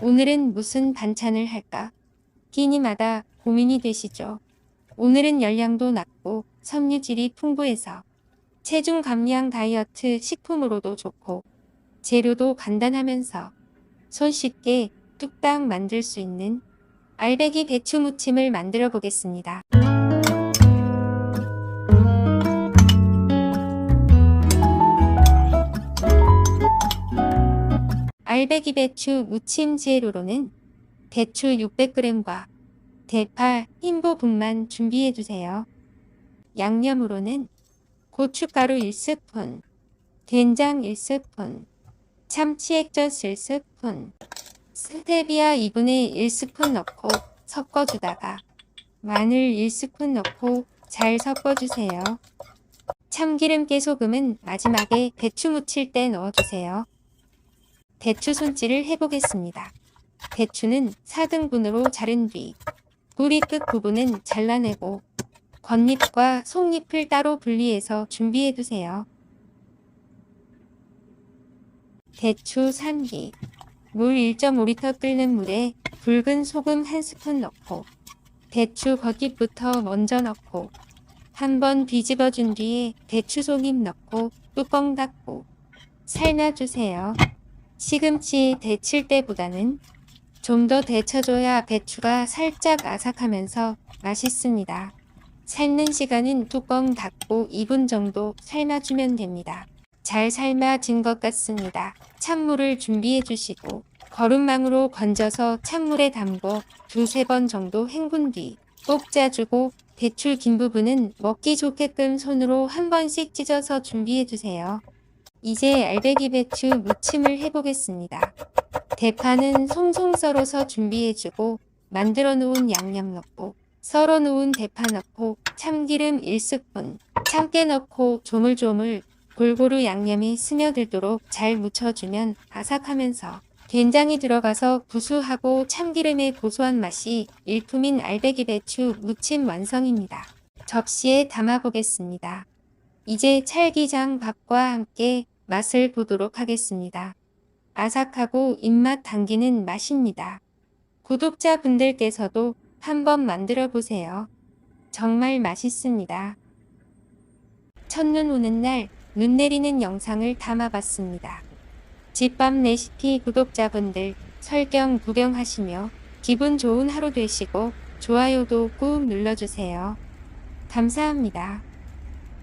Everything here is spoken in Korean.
오늘은 무슨 반찬을 할까? 끼니마다 고민이 되시죠? 오늘은 열량도 낮고 섬유질이 풍부해서 체중 감량 다이어트 식품으로도 좋고 재료도 간단하면서 손쉽게 뚝딱 만들 수 있는 알배기 배추 무침을 만들어 보겠습니다. 알배기 배추 무침 재료로는 배추 600g과 대파, 흰보 분만 준비해 주세요. 양념으로는 고춧가루 1스푼, 된장 1스푼, 참치 액젓 1스푼, 스테비아 2분의 1스푼 넣고 섞어주다가 마늘 1스푼 넣고 잘 섞어주세요. 참기름 깨소금은 마지막에 배추 무칠 때 넣어주세요. 배추 손질을 해보겠습니다. 배추는 4등분으로 자른 뒤 뿌리 끝 부분은 잘라내고 겉잎과 속잎을 따로 분리해서 준비해두세요. 배추 삶기 물 1.5리터 끓는 물에 붉은 소금 1스푼 넣고 배추 겉잎부터 먼저 넣고 한번 뒤집어 준 뒤에 배추 속잎 넣고 뚜껑 닫고 삶아주세요. 시금치 데칠 때보다는 좀 더 데쳐줘야 배추가 살짝 아삭하면서 맛있습니다. 삶는 시간은 뚜껑 닫고 2분 정도 삶아주면 됩니다. 잘 삶아진 것 같습니다. 찬물을 준비해 주시고 거름망으로 건져서 찬물에 담궈 두세 번 정도 헹군 뒤꼭 짜주고 배출 긴 부분은 먹기 좋게끔 손으로 한 번씩 찢어서 준비해 주세요. 이제 알배기 배추 무침을 해보겠습니다. 대파는 송송 썰어서 준비해주고 만들어 놓은 양념 넣고 썰어 놓은 대파 넣고 참기름 1스푼 참깨 넣고 조물조물 골고루 양념이 스며들도록 잘 묻혀주면 아삭하면서 된장이 들어가서 구수하고 참기름의 고소한 맛이 일품인 알배기 배추 무침 완성입니다. 접시에 담아보겠습니다. 이제 찰기장 밥과 함께 맛을 보도록 하겠습니다. 아삭하고 입맛 당기는 맛입니다. 구독자분들께서도 한번 만들어 보세요. 정말 맛있습니다. 첫눈 오는 날 눈 내리는 영상을 담아봤습니다. 집밥 레시피 구독자분들 설경 구경하시며 기분 좋은 하루 되시고 좋아요도 꾹 눌러주세요. 감사합니다.